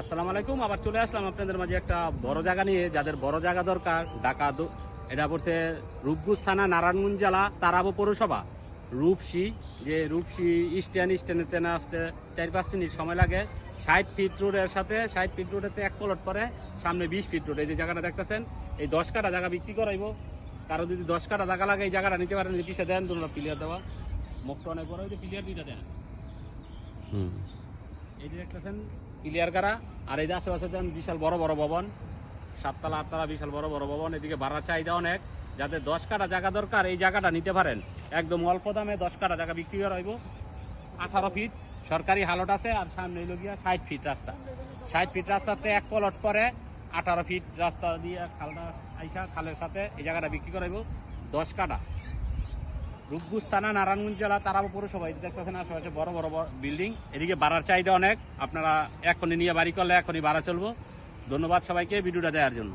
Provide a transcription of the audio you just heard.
আসসালামু আলাইকুম আবার চলে আসলাম আপনাদের মাঝে একটা বড় জায়গা নিয়ে। যাদের বড় জায়গা দরকার ঢাকা এটা পড়ছে রূপগুজ থানা নারায়ণগঞ্জ জেলা তারাবো পৌরসভা। রূপসী যে রূপসী স্ট্যান্ড স্ট্যান্ডেতে না আসতে চার পাঁচ মিনিট সময় লাগে। ষাট ফিট রোডের সাথে ষাট ফিট রোডেতে এক প্লট পরে সামনে বিশ ফিট রোড এই যে জায়গাটা দেখতেছেন এই দশ কাটা জায়গা বিক্রি করাইবো। কারও যদি দশ কাটা জায়গা লাগে এই জায়গাটা নিতে পারেন পিছিয়ে দেন তোমরা প্লেয়ার দেওয়া। মুখটা অনেক বড় হয়েছে প্লেয়ার দুইটা দেন। এই যে দেখতেছেন ক্লিয়ার করা আর এই যে আশেপাশে যেমন বিশাল বড় বড় ভবন, সাততলা, আটতলা বিশাল বড় বড় ভবন, এদিকে ভাড়া চাহিদা অনেক যাদের দশ কাটা জায়গা দরকার, এই জায়গাটা নিতে পারেন। একদম অল্প দামে দশ কাটা জায়গা বিক্রি করা হইব। আঠারো ফিট সরকারি হালট আছে, আর সামনে হইল গিয়া ষাট ফিট রাস্তা। ষাট ফিট রাস্তাতে এক পলট পরে আঠারো ফিট রাস্তা দিয়ে খালটা আইসা খালের সাথে এই জায়গাটা বিক্রি করাইব দশ কাটা রূপগুজ থানা নারায়ণগঞ্জ জেলা তারাবো পৌরসভা। যে দেখতেছেন আশেপাশে বড় বড় বিল্ডিং। এদিকে বাড়ার চাহিদা অনেক। আপনারা এখনই নিয়ে বাড়ি করলে এখনই বাড়া চলবো। ধন্যবাদ সবাইকে ভিডিওটা দেওয়ার জন্য।